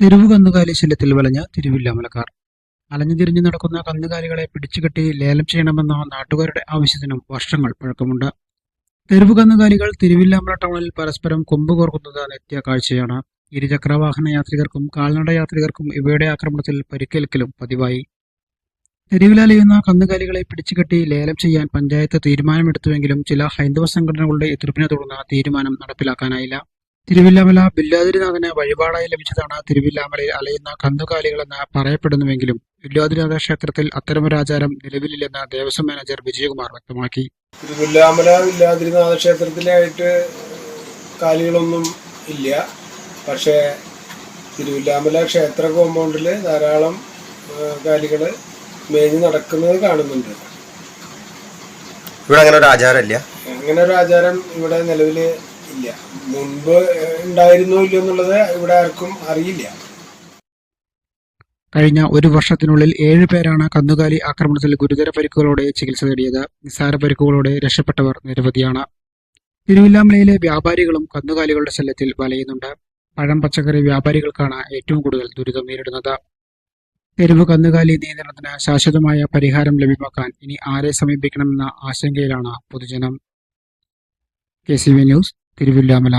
തെരുവ് കന്നുകാലി ശല്യത്തിൽ വലഞ്ഞ തിരുവില്ലാമലക്കാർ. അലഞ്ഞു തിരിഞ്ഞു നടക്കുന്ന കന്നുകാലികളെ പിടിച്ചുകെട്ടി ലേലം ചെയ്യണമെന്ന നാട്ടുകാരുടെ ആവശ്യത്തിനും വർഷങ്ങൾ പഴക്കമുണ്ട്. തെരുവ് കന്നുകാലികൾ തിരുവില്ലാമല ടൗണിൽ പരസ്പരം കൊമ്പ് കോർക്കുന്നത് നിത്യ കാഴ്ചയാണ് ഇരുചക്രവാഹന യാത്രികർക്കും കാൽനട യാത്രികർക്കും ഇവയുടെ ആക്രമണത്തിൽ പരിക്കേൽക്കലും പതിവായി. തെരുവിലലയുന്ന കന്നുകാലികളെ പിടിച്ചുകെട്ടി ലേലം ചെയ്യാൻ പഞ്ചായത്ത് തീരുമാനമെടുത്തുവെങ്കിലും ചില ഹൈന്ദവ സംഘടനകളുടെ എതിർപ്പിനെ തുടർന്ന് തീരുമാനം നടപ്പിലാക്കാനായില്ല. തിരുവില്ലാമല ബില്ലാതിരിനാഥന് വഴിപാടായി ലഭിച്ചതാണ് തിരുവില്ലാമലയിൽ അലയുന്ന കന്നുകാലികളെന്ന് പറയപ്പെടുന്നുവെങ്കിലും ബില്ലാതിരിനാഥ ക്ഷേത്രത്തിൽ അത്തരമൊരു ആചാരം നിലവിലില്ലെന്ന് ദേവസ്വം മാനേജർ വിജയകുമാർ വ്യക്തമാക്കി. തിരുവില്ലാമല വില്ലാതിരിനാഥ ക്ഷേത്രത്തിലായിട്ട് കാലികളൊന്നും ഇല്ല. പക്ഷേ തിരുവില്ലാമല ക്ഷേത്ര കോമ്പൗണ്ടിൽ ധാരാളം കാലികൾ മേഞ്ഞ് നടക്കുന്നത് കാണുന്നുണ്ട്. ഇവിടെ അങ്ങനെ ഒരു ആചാരമില്ല. അങ്ങനെ ഒരു ആചാരം ഇവിടെ നിലവിൽ ഇല്ല മുൻപ് ഉണ്ടായിരുന്നോ ഇല്ലയോ എന്നുള്ളത് ഇവിടെ ആർക്കും അറിയില്ല. കഴിഞ്ഞ ഒരു വർഷത്തിനുള്ളിൽ ഏഴ് പേരാണ് കന്നുകാലി ആക്രമണത്തിൽ ഗുരുതര പരിക്കുകളോടെ ചികിത്സ തേടിയത് നിസ്സാര പരിക്കുകളോടെ രക്ഷപ്പെട്ടവർ നിരവധിയാണ്. തിരുവില്ലാമലയിലെ വ്യാപാരികളും കന്നുകാലികളുടെ ശല്യത്തിൽ വലയുന്നുണ്ട്. പഴം പച്ചക്കറി വ്യാപാരികൾക്കാണ് ഏറ്റവും കൂടുതൽ ദുരിതം നേരിടുന്നത്. തെരുവ് കന്നുകാലി നിയന്ത്രണത്തിന് ശാശ്വതമായ പരിഹാരം ലഭ്യമാക്കാൻ ഇനി ആരെ സമീപിക്കണമെന്ന ആശങ്കയിലാണ് പൊതുജനം. K C V news Thiruvilwamala.